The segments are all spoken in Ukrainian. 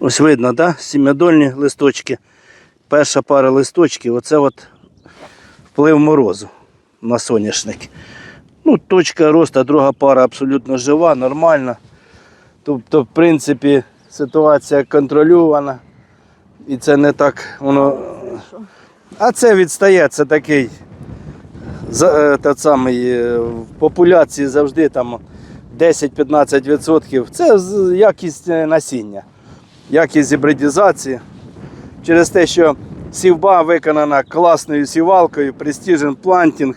Ось видно, да? Сім'ядольні листочки. Перша пара листочків, оце от вплив морозу на соняшник. Ну, точка росту, друга пара абсолютно жива, нормальна. Тобто, в принципі, ситуація контрольована. І це не так воно. А це відстає, це такий. Е, та самий, е, в популяції завжди там 10-15%. Це якість е, насіння, якість гібридізації. Через те, що сівба виконана класною сівалкою, Precision Planting,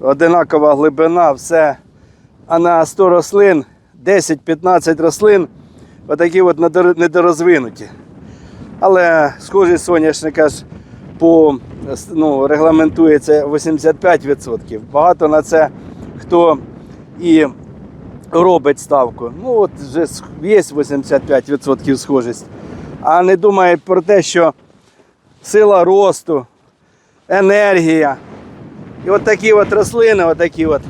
одинакова глибина, все. А на 100 рослин, 10-15 рослин, отакі от недорозвинуті. Але схожий соняшник аж по ну, регламентується 85%. Багато на це хто і робить ставку. Ну от вже є 85% схожість. А не думає про те, що сила росту, енергія. І от такі от рослини, от от.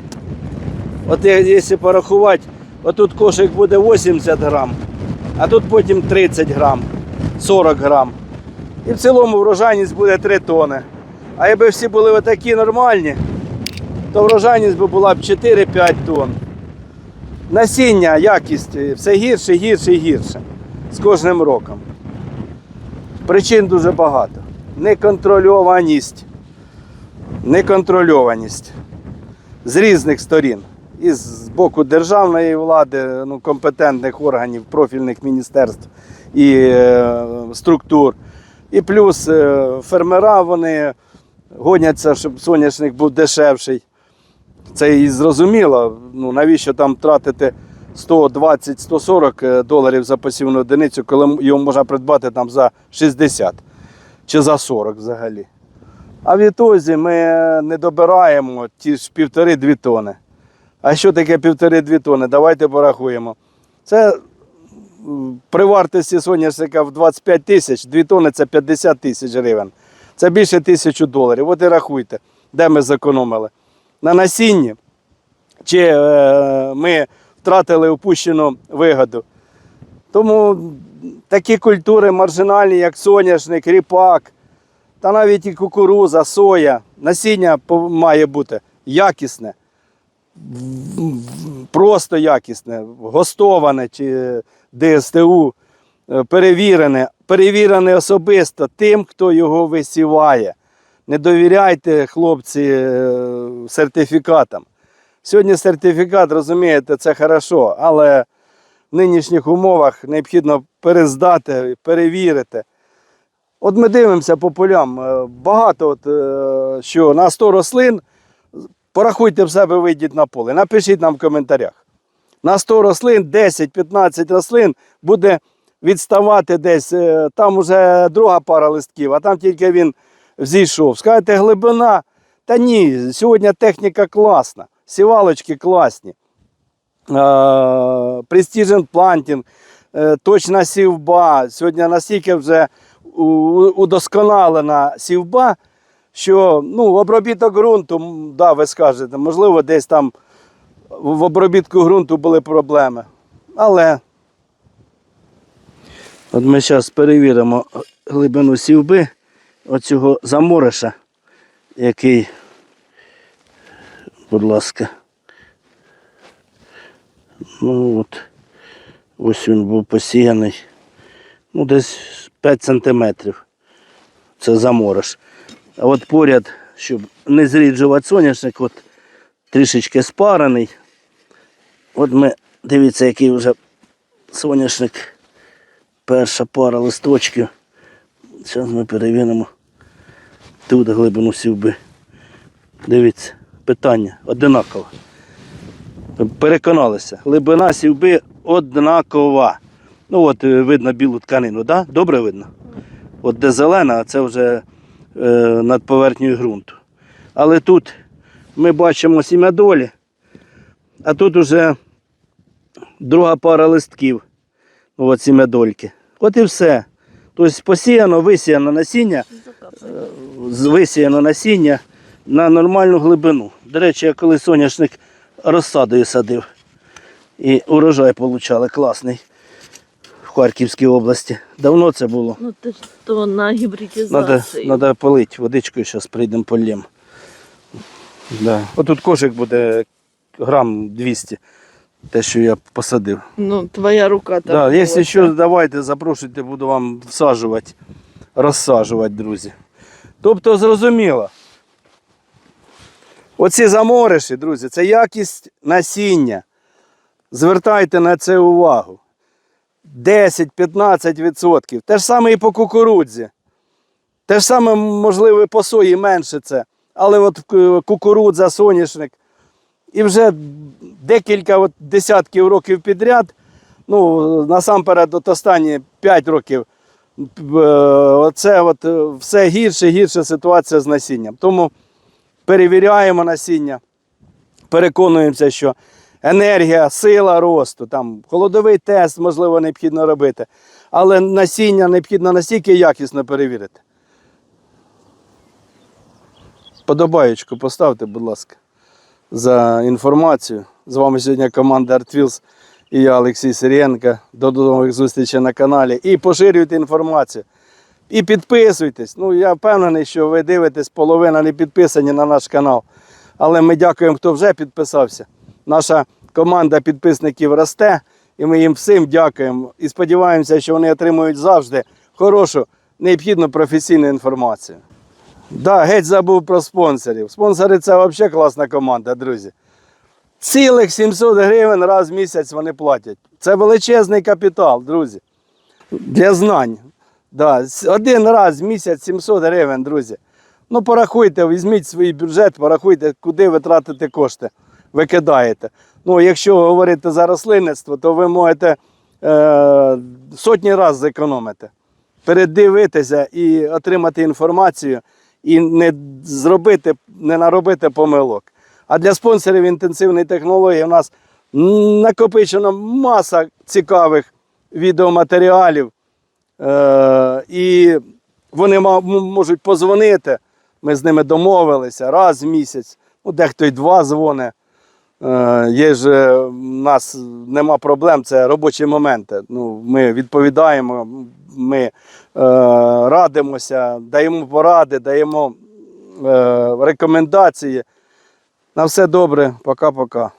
От якщо порахувати, отут кошик буде 80 грам, а тут потім 30 грам, 40 грам. І в цілому врожайність буде 3 тони. А якби всі були отакі нормальні, то врожайність була б 4-5 тонн. Насіння, якість е, все гірше, гірше і гірше з кожним роком. Причин дуже багато. Неконтрольованість. Неконтрольованість з різних сторін. І з боку державної влади, ну, компетентних органів, профільних міністерств і е, структур. І плюс е, фермера вони гоняться, щоб соняшник був дешевший. Це і зрозуміло. Ну, навіщо там тратити 120-140 е, доларів за посівну одиницю, коли його можна придбати там за 60 чи за 40 взагалі. А відтоді ми не добираємо ті ж півтори-дві тони. А що таке півтори-дві тони? Давайте порахуємо. Це при вартості соняшника в 25 тисяч, 2 тони це 50 тисяч гривень. Це більше тисячу доларів. От і рахуйте, де ми зекономили. На насінні чи е, ми втратили упущену вигоду. Тому такі культури маржинальні, як соняшник, ріпак, та навіть і кукуруза, соя, насіння має бути якісне, просто якісне, гостоване чи ДСТУ, е, перевірене, перевірене особисто тим, хто його висіває. Не довіряйте, хлопці, е, сертифікатам. Сьогодні сертифікат, розумієте, це хорошо, але в нинішніх умовах необхідно перездати, перевірити. От ми дивимося по полям. е, Багато, от, е, що на 100 рослин, порахуйте в себе, вийдіть на поле. Напишіть нам в коментарях. На 100 рослин, 10-15 рослин буде відставати десь. Там вже друга пара листків, а там тільки він зійшов. Скажете, глибина. Та ні, сьогодні техніка класна, сівалочки класні. Planting, е, точна сівба. Сьогодні настільки вже удосконалена сівба, що ну, обробіток ґрунту, да, ви скажете, можливо, десь там в обробітку ґрунту були проблеми. Але от ми зараз перевіримо глибину сівби оцього замориша, який, будь ласка. Ну от, ось він був посіяний. Ну, десь 5 сантиметрів. Це заморож. А от поряд, щоб не зріджувати соняшник, от трішечки спарений. От ми, дивіться, який вже соняшник. Перша пара листочків. Зараз ми перевіримо тут глибину сівби. Дивіться, питання одинакове. Переконалися, глибина сівби однакова. Ну от е, видно білу тканину, да? добре видно? От де зелена, а це вже е, над поверхнею ґрунту. Але тут ми бачимо сім'ядолі, а тут уже друга пара листків. От сім'ядольки. От і все. Тобто посіяно, висіяно насіння, висіяно насіння на нормальну глибину. До речі, я коли соняшник розсадою садив. І урожай получали класний. в Харківській області. Давно це було. Ну ти ж то на Надо, гібридізацію. надо полити водичкою, зараз прийдемо полємо. Да. Отут кошик буде грам 200, те, що я посадив. Ну, твоя рука там. Да, якщо що, давайте, запрошуйте, буду вам всаджувати, розсаджувати, друзі. Тобто, зрозуміло. Оці замориші, друзі, це якість насіння. Звертайте на це увагу. 10-15%. Те ж саме і по кукурудзі. Те ж саме, можливо, і по сої менше це. Але от е, кукурудза, соняшник. І вже декілька от десятків років підряд, ну, насамперед, от останні 5 років, оце от е, все гірше і гірша ситуація з насінням. Тому перевіряємо насіння, переконуємося, що енергія, сила росту, там холодовий тест, можливо, необхідно робити. Але насіння необхідно настільки якісно перевірити. Подобаєчку поставте, будь ласка, за інформацію. З вами сьогодні команда ArtWheels і я, Олексій Сирієнко. До нових зустрічей на каналі. І поширюйте інформацію. І підписуйтесь. Ну, я впевнений, що ви дивитесь, половина не підписані на наш канал. Але ми дякуємо, хто вже підписався. Наша команда підписників росте, і ми їм всім дякуємо. І сподіваємося, що вони отримують завжди хорошу, необхідну професійну інформацію. Да, геть забув про спонсорів. Спонсори це взагалі класна команда, друзі. Цілих 700 гривень раз в місяць вони платять. Це величезний капітал, друзі. Для знань. Да, один раз в місяць 700 гривень, друзі. Ну, порахуйте, візьміть свій бюджет, порахуйте, куди ви тратите кошти, викидаєте. Ну, якщо говорити за рослинництво, то ви можете е, сотні разів зекономити. Передивитися і отримати інформацію, і не зробити, не наробити помилок. А для спонсорів інтенсивної технології у нас накопичена маса цікавих відеоматеріалів. Е, і вони можуть позвонити. Ми з ними домовилися раз в місяць, ну, дехто й два дзвони. Е, є ж е, у нас нема проблем, це робочі моменти. Ну, ми відповідаємо, ми е, радимося, даємо поради, даємо е, рекомендації. На все добре, пока-пока.